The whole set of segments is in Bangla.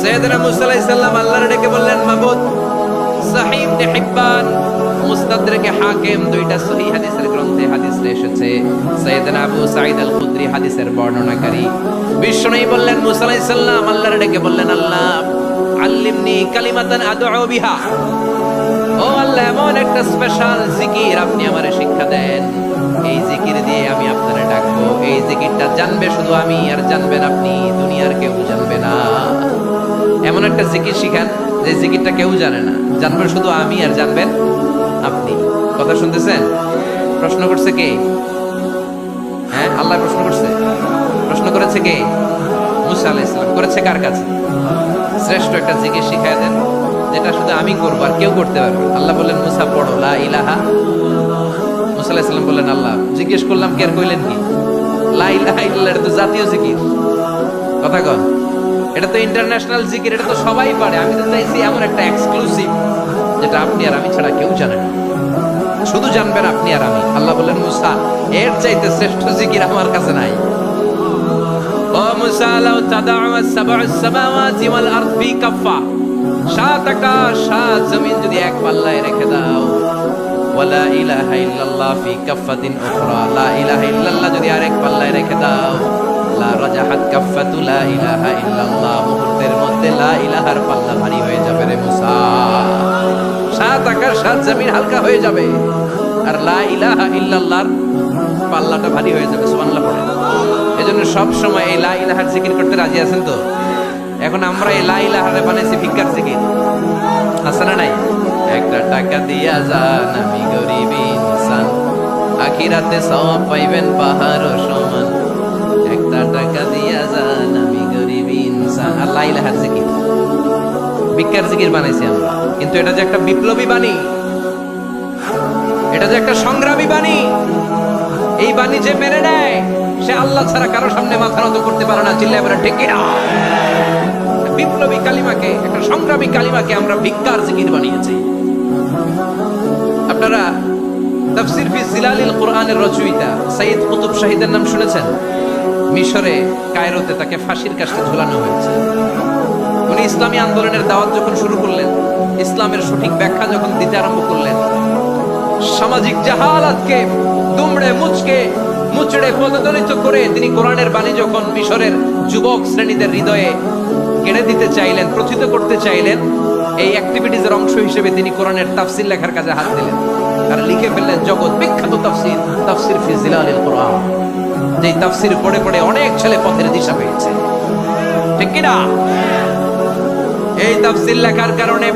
সৈয়দনা মুসা আলাইহিস সালাম আল্লাহর ডেকে বললেন, মাবুদ সাহিব ইবনে হিব্বান মুস্তাদরাকে হাকিম দুইটা সহিহ হাদিসের গ্রন্থে হাদিস এসেছে। সৈয়দনা আবু সাঈদ আল খুদরি হাদিসের বর্ণনাকারী। বিশ্বনবী বললেন, মুসা আলাইহিস সালাম আল্লাহর ডেকে বললেন, আল্লাহ, আল্লিমনি কালিমাতান আদউ বিহা। ও আল্লাহ, এমন একটা স্পেশাল জিকির আপনি আমারে শিক্ষা দেন। এই জিকির দিয়ে আমি আপনারে ডাকবো। এই জিকিরটা জানবে শুধু আমি, আর জানবেন আপনি, দুনিয়ার কেউ জানবে না। এমন একটা জিকির শিখান যে জিকিরটা কেউ জানে না। জানবেন শুধু আমি আর জানবেন আপনি। কথা শুনতেছেন? প্রশ্ন করছে কে? হ্যাঁ আল্লাহ প্রশ্ন করছে। প্রশ্ন করেছে কে? মুসা আলাইহিস সালাম। করেছে কার কাছে? শ্রেষ্ঠ একটা জিকির শিখাই দেন, যেটা শুধু আমি করব আর কেউ করতে পারবে আল্লাহ বললেন, মুসা, পড়ো, লা ইলাহা মুসা আলাইহিস সালাম বললেন, আল্লাহ, জিজ্ঞেস করলাম কে আর কইলেন কি? লা ইলাহা ইল্লাল্লাহ। এটা তো জাতীয় জিকির। কথা কন। এটা তো ইন্টারন্যাশনাল জিকির, এটা তো সবাই পারে। আমি তো চাইছি এমন একটা এক্সক্লুসিভ যেটা আপনি আর আমি ছাড়া কেউ জানে না। শুধু জানবেন আপনি আর আমি। আল্লাহ বললেন মুসা, এর চাইতে শ্রেষ্ঠ জিকির আমার কাছে নাই। ও মুসা, লাউ তাদাউ সাবউ সামাওয়াতি ওয়াল আরদ ফি কাফা সাত আকাশ, সাত জমিন যদি এক পাল্লায় রেখে দাও। ওয়ালা ইলাহা ইল্লাল্লাহ ফি কাফাতিন উখরা। লা ইলাহা ইল্লাল্লাহ যদি আরেক পাল্লায় রেখে দাও। ইলাহা ইল্লাল্লাহ। মুহূর্তের মধ্যে লা ইলাহার পাল্লা ভারী হয়ে যাবে রে মুসা। সাত সাত জমিন হালকা হয়ে যাবে। আর লা ইলাহা ইল্লাল্লাহর পাল্লাটা ভারী হয়ে যাবে, সুবহানাল্লাহ পড়ে। এজন্য সব সময় এই লা ইলাহার জিকির করতে রাজি আছেন তো? এখন আমরা এই লা বানাইছি ভিক্ষার জিকির। আছে না নাই? একটা টাকা দিয়া যান, আমি গরিব ইনসান। আখিরাতে সওয়াব পাইবেন পাহাড় সমান। কিন্তু এটা যে একটা বিপ্লবী বাণী, এটা যে একটা সংগ্রামী বাণী, এই বাণী যে মেনে নেয়, সে আল্লাহ ছাড়া কারও সামনে মাথা নত করতে পারে না। চিল্লায় বলে, ঠিক কিনা? বিপ্লবী কালিমাকে, একটা সংগ্রামী কালিমাকে আমরা ভিক্ষার জিকির বানিয়েছি। আপনারা তাফসির ফি জিলালিল কোরআনের রচয়িতা সাইয়দ কুতুব শাহিদের নাম শুনেছেন? মিশরে, কায়রোতে তাকে ফাঁসির কাছে ঝুলানো হয়েছে। উনি ইসলামী আন্দোলনের দাওয়াত যখন শুরু করলেন, ইসলামের সঠিক ব্যাখ্যা যখন দিতে আরম্ভ করলেন, সামাজিক জাহালাতকে, দুমড়ে মুচকে, মুচড়ে পদদলিত করে তিনি কোরআনের বাণী যখন মিশরের যুবক শ্রেণীদের হৃদয়ে কেড়ে দিতে চাইলেন, প্রথিত করতে চাইলেন, এই অ্যাক্টিভিটিজের অংশ হিসেবে তিনি কোরআনের তাফসির লেখার কাজে হাত দিলেন। আর লিখে ফেললেন, জগৎ বিখ্যাত তাফসির তাফসির ফি জিলালিল কোরআন। যেই তাফসির পড়ে পড়ে অনেক ছেলে পথের দিশা পেয়েছে। ঠিক কিনা? এই তাফসির লেখার কারণে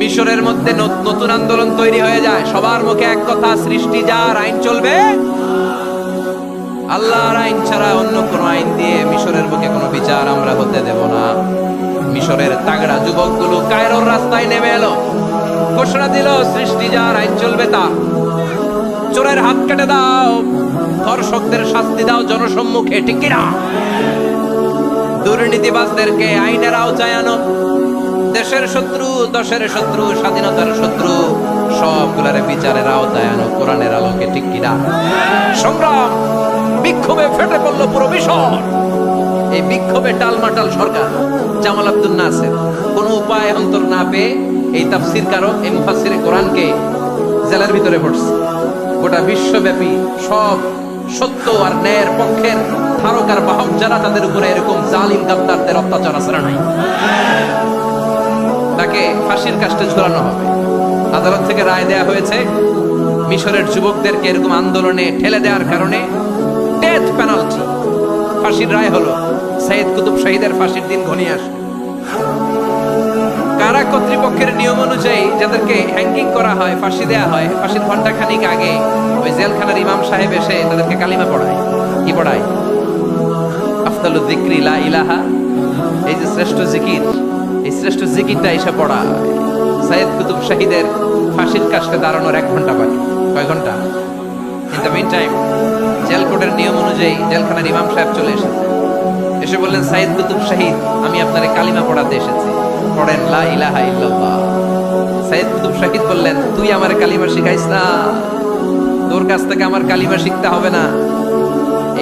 মিশরের মধ্যে নতুন আন্দোলন তৈরি হয়ে যায়। সবার মুখে এক কথা, সৃষ্টি যার আইন চলবে, আল্লাহর আইন ছাড়া অন্য কোনো আইন দিয়ে মিশরের মুখে কোনো বিচার আমরা হতে দেব না। মিশরের তাগড়া যুবকগুলো কায়রোর রাস্তায় নেমে এলো। ঘোষণা দিল, সৃষ্টি যার আইন চলবে তা চোরের হাত কেটে দাও। ধর্ষকদের শাস্তি দাও জনসম্মুখে, ঠিক দুর্নীতিবাজদেরকে আইনের আওতায় আনো। দেশের শত্রু, দশের শত্রু, স্বাধীনতার শত্রু, সবগুলারে বিচারের আওতায় আনো, কোরআনের আলোকে, ঠিক কিনা? সংগ্রাম বিক্ষোভে ফেটে পড়ল পুরো মিশর। এই বিক্ষোভে টালমাটাল সরকার, জামাল আব্দুল নাসের। কোনো উপায় অন্তর না পেয়ে এই তাফসির কারক, এই মুফাসির কোরআনকে জেলার ভিতরে পড়ছে গোটা বিশ্বব্যাপী সব সত্য আর ন্যায়ের পক্ষের ধারক আর বাহক যারা তাদের উপরে এরকম জালিম গাদ্দারদের অত্যাচার আসরা নাই? তাকে ফাঁসির কাস্টে ঝোলানো হবে। আদালত থেকে রায় দেয়া হয়েছে, মিশরের যুবকদেরকে এরকম আন্দোলনে ঠেলে দেওয়ার কারণে ডেথ পেনাল্টি ফাঁসির রায় হলো সৈয়দ কুতুব শহীদের ফাঁসির দিন ঘনিয়ে আসে কারা কর্তৃপক্ষের নিয়ম অনুযায়ী যাদেরকে হ্যাঙ্গিং করা হয়, ফাঁসি দেয়া হয়, ফাঁসির ঘণ্টা খানিক আগে ওই জেলখানার ইমাম সাহেব এসে তাদেরকে কালিমা পড়ায়। কি পড়ায়? আফতালু লা ইলাহা। এই যে শ্রেষ্ঠ জিকির, এই শ্রেষ্ঠ জিকিরটা এসে পড়া সাইয়েদ কুতুব শাহিদের ফাঁসির কাজটা দাঁড়ানোর এক ঘণ্টা বাকি, কয় ঘণ্টা in the mean time jail কোর্টের নিয়ম অনুযায়ী জেলখানার ইমাম সাহেব চলে এসেছে। এসে বললেন সাইদ কুতুব শাহিদ, আমি আপনার কালিমা পড়াতে এসেছি। পড়েন, লা বললেন, তুই আমার কালিমা শিখাইস না। তোর কাছ থেকে আমার কালিমা শিখতে হবে না।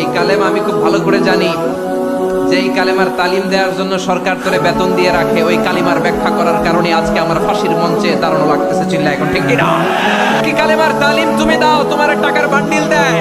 এই কালেমা আমি খুব ভালো করে জানি যেই কালেমার তালিম দেওয়ার জন্য সরকার তোরে বেতন দিয়ে রাখে। ওই কালিমার ব্যাখ্যা করার কারণে আজকে আমার ফাঁসির মঞ্চে দাঁড়ানো লাগতেছে। চিল্লা এখন ঠিক কিনা কি কালেমার তালিম তুমি দাও, তোমার টাকার বান্ডিল দেয়।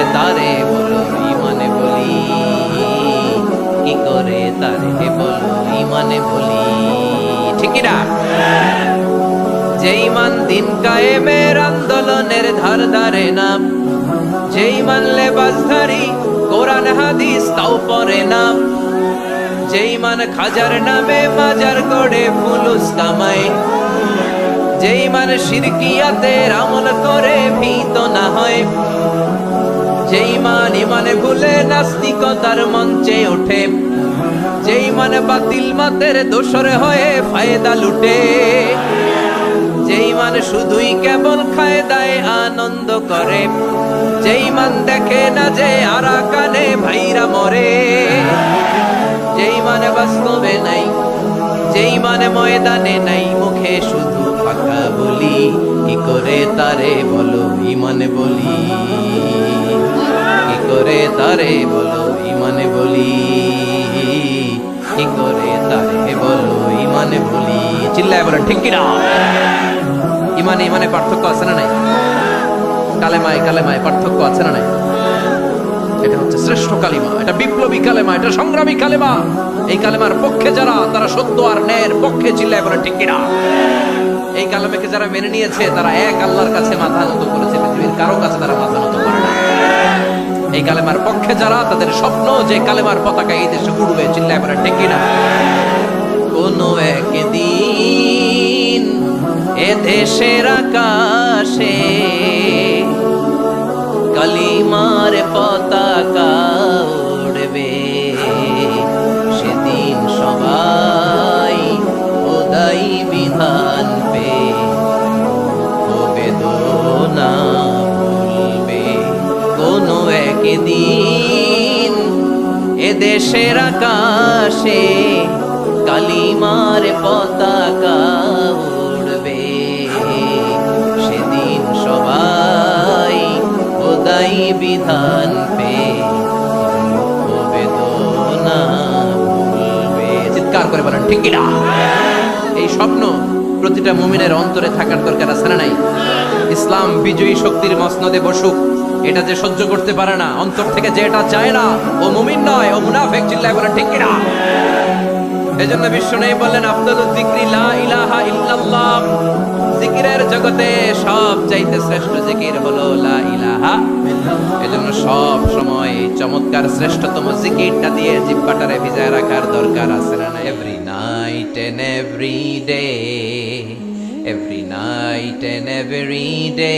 ঠিক না যে ইমান দিন কায়েমের আন্দোলনের ধার ধারে না যে ইমান লেবাসধারী কোরআন, হাদিস, তাও পরে না যেই মান খাজার নামে মাজার করে ফুলুস কামায় যেই মান শিরকিয়াতের আমল করে ভীত না হয়, যেই মান ইমানে ভুলে নাস্তিকতার মঞ্চে ওঠে। যেই মানে বাতিল মাতের দোসর হয়ে ফায়দা লুটে। যেই মান শুধুই কেবল খায় দায় আনন্দ করে। যেই মান দেখে না যে আরা কানে ভাইরা মরে। যেই মানে বাস্তবে নাই, যেই মানে ময়দানে নাই, মুখে শুধু ফাঁকা বলি। কি করে তারে বলো ইমানে বলি? কি করে তারে বলো ইমানে বলি? করে নাই? এটা হচ্ছে শ্রেষ্ঠ এটা বিপ্লবী কালেমা, এটা কালেমা। এই কালেমার পক্ষে যারা, তারা সত্য আর পক্ষে ঠিক এই কালেমাকে যারা মেনে নিয়েছে, তারা এক কাছে মাথা নত করেছে, পৃথিবীর কারও কাছে তারা মাথা নত করে এই কালেমার পক্ষে যারা, তাদের স্বপ্ন যে কালেমার পতাকা এই দেশে উড়বে, চিল্লায় পড়া ঠিক না কোনো একদিন এ দেশের আকাশে কালিমার পতাকা কোনো একদিন এ দেশের আকাশে কালিমার পতাকা উড়বে। সেদিন সবাই খোদাই বিধান পে চিৎকার করে বলেন, ঠিক না এই স্বপ্ন প্রতিটা মুমিনের অন্তরে থাকার দরকার আছে না নাই? ইসলাম বিজয়ী শক্তির মসনদে বসুক। এটা যে সহ্য করতে পারে না, অন্তর থেকে যে এটা চায় না, ও মুমিন নয়, ও মুনাফেক, চিল্লায় বলে, ঠিক কিনা? এজন্য বিশ্ব নেই বললেন আফদল জিক্রি লা ইলাহা জিকিরের জগতে সব চাইতে শ্রেষ্ঠ জিকির হলো লা ইলাহা এজন্য সব সময় চমৎকার শ্রেষ্ঠতম জিকিরটা দিয়ে জিব্বাটারে ভিজায় রাখার দরকার আছে না every night and every day every night and every day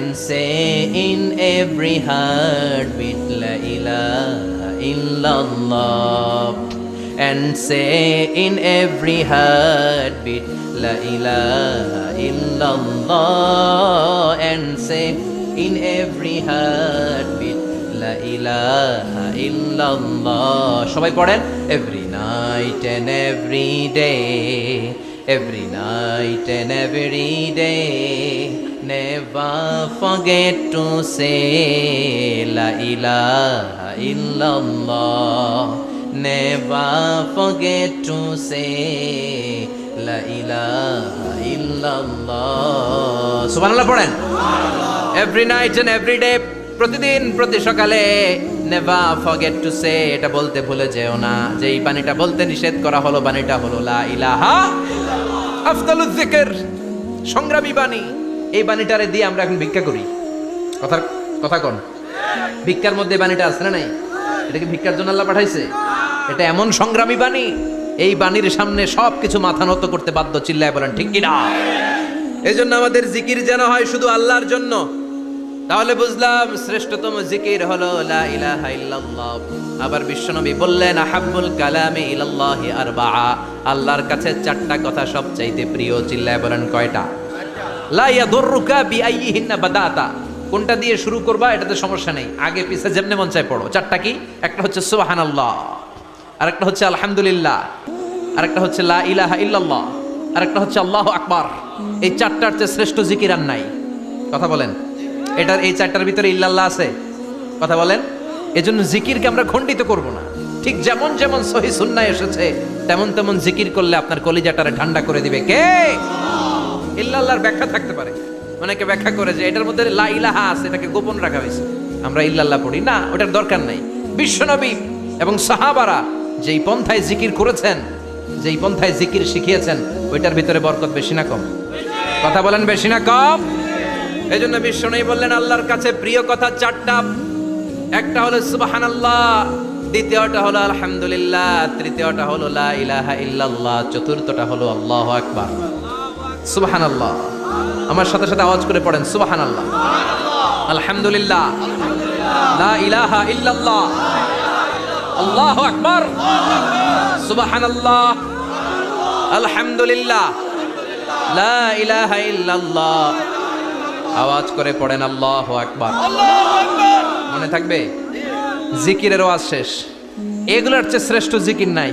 and say in every heartbeat La ilaha illallah and say in every heartbeat La ilaha illallah and say in every heartbeat La ilaha illallah সবাই পড়েন every night night and every day, every night and every day. Never forget to say La ilaha illallah. Never forget to say La ilaha illallah. সুবহানাল্লাহ পড়েন every night and every day প্রতিদিন, প্রতি সকালে নেভার ফরগেট টু সে, এটা বলতে ভুলে যেও না, যে এই বাণীটা বলতে নিষেধ করা হলো, বাণীটা হলো লা ইলাহা আফদালুজ যিকির সংগ্রামী বাণী এই বাণীটারে দিয়ে আমরা এখন ভিক্ষা করি। কথা কথা কোন। ভিক্ষার মধ্যে বাণীটা আছে না নাই? এটা কি ভিক্ষার জন্য আল্লাহ পাঠাইছে? এটা এমন সংগ্রামী বাণী, এই বাণীর সামনে সব কিছু মাথা নত করতে বাধ্য চিল্লায় বলেন, ঠিক কিনা? এই জন্য আমাদের জিকির যেন হয় শুধু আল্লাহর জন্য। তাহলে বুঝলাম শ্রেষ্ঠতম জিকির হলো লা ইলাহা ইল্লাল্লাহ। আবার বিশ্বনবী বললেন, আহাব্বুল কালামি ইলাল্লাহি আরবাআ। আল্লাহর কাছে চারটা কথা সবচাইতে প্রিয় চিল্লায় বলেন কয়টা? লা ইয়াদুররুকা বিআইয়িহিন্না বাদাতা। কোনটা দিয়ে শুরু করবা, এটাতে সমস্যা নেই। আগে পিছে যেমনে মন চায় পড়ো। চারটা কি? একটা হচ্ছে সুবহানাল্লাহ, আরেকটা হচ্ছে আলহামদুলিল্লাহ, আরেকটা হচ্ছে লা ইলাহা ইল্লাল্লাহ, আরেকটা হচ্ছে আল্লাহু আকবার। এই চারটার চেয়ে শ্রেষ্ঠ জিকির আর নাই। কথা বলেন। এটার, এই চারটার ভিতরে ইল্লাল্লাহ আছে। কথা বলেন। এজন্য জিকিরকে আমরা খণ্ডিত করব না। ঠিক যেমন যেমন সহি সুন্নাহ এসেছে, তেমন তেমন জিকির করলে আপনার কলিজাটারে ঠান্ডা করে দিবে। কে? ইল্লাল্লাহর ব্যাখ্যা থাকতে পারে। অনেকে ব্যাখ্যা করে যে এটার মধ্যে লা ইলাহা আছে, এটাকে গোপন রাখা হয়েছে। আমরা ইল্লাল্লাহ পড়ি। না, ওটার দরকার নাই। বিশ্বনবী এবং সাহাবারা যেই পন্থায় জিকির করেছেন, যেই পন্থায় জিকির শিখিয়েছেন, ওইটার ভিতরে বরকত বেশি না কম। কথা বলেন বেশি না কম? এই জন্য বিশ্বনবী বললেন, আল্লাহর কাছে প্রিয় কথা চারটা। একটা হলো সুবাহান আল্লাহ দ্বিতীয়টা হলো আলহামদুলিল্লাহ, তৃতীয়টা হলো লা ইলাহা ইল্লাল্লাহ, চতুর্থটা হলো আল্লাহ আকবার। সুবহানাল্লাহ। আমার সাথে সাথে আওয়াজ করে পড়েন, সুবহানাল্লাহ। আলহামদুলিল্লাহ। লা আল্লাহু আকবার। লা ইল্লাল্লাহ। আওয়াজ করে পড়েন, আল্লাহু আকবার। মনে থাকবে? জিকিরের ওয়াজ শেষ। এগুলোর চেয়ে শ্রেষ্ঠ জিকির নাই।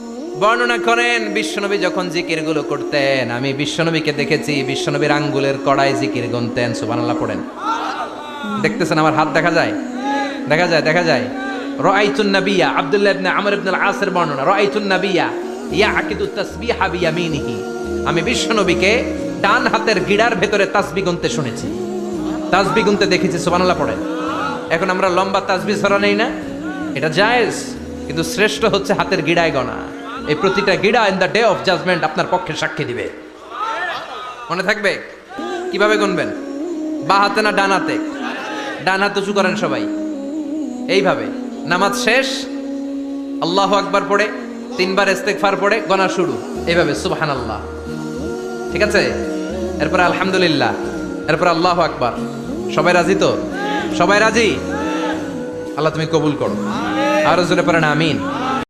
বর্ণনা করেন, বিশ্বনবী যখন জিকিরগুলো করতেন, আমি বিশ্বনবীকে দেখেছি, বিশ্বনবীর আঙ্গুলের কড়াই জিকির গুনতেন, সুবহানাল্লাহ পড়েন। দেখতেছেন আমার হাত দেখা যায়? দেখা যায় দেখা যায়। রাআইতুন নাবিয়া, আব্দুল্লাহ ইবনে আমর ইবনুল আসের বর্ণনা, রাআইতুন নাবিয়া ইয়াকিদু তাসবিহা বিয়ামিনিহি। আমি বিশ্বনবীকে ডান হাতের গিড়ার ভেতরে তাসবিহ গুনতে শুনেছি। তাসবিহ গুনতে দেখেছি, সুবহানাল্লাহ পড়েন। এখন আমরা লম্বা তাসবিহ ছড়া নেই না? এটা জায়েজ, কিন্তু শ্রেষ্ঠ হচ্ছে হাতের গিড়ায় গণা। এই প্রতিটা গিড়া in the day of judgment আপনার পক্ষে সাক্ষী দিবে। মনে থাকবে? কীভাবে গুনবেন? বা হাতে না ডান হাতে? ডান হাত উঁচু করেন সবাই। এইভাবে। নামাজ শেষ, আল্লাহ আকবার পড়ে, তিনবার ইস্তেগফার পড়ে, গণা শুরু। এইভাবে সুবহান আল্লাহ ঠিক আছে? এরপর আলহামদুলিল্লাহ। এরপর আল্লাহ আকবার। সবাই রাজি তো? সবাই রাজি? আল্লাহ তুমি কবুল করো। আরও জোরে পড়েন, আমিন।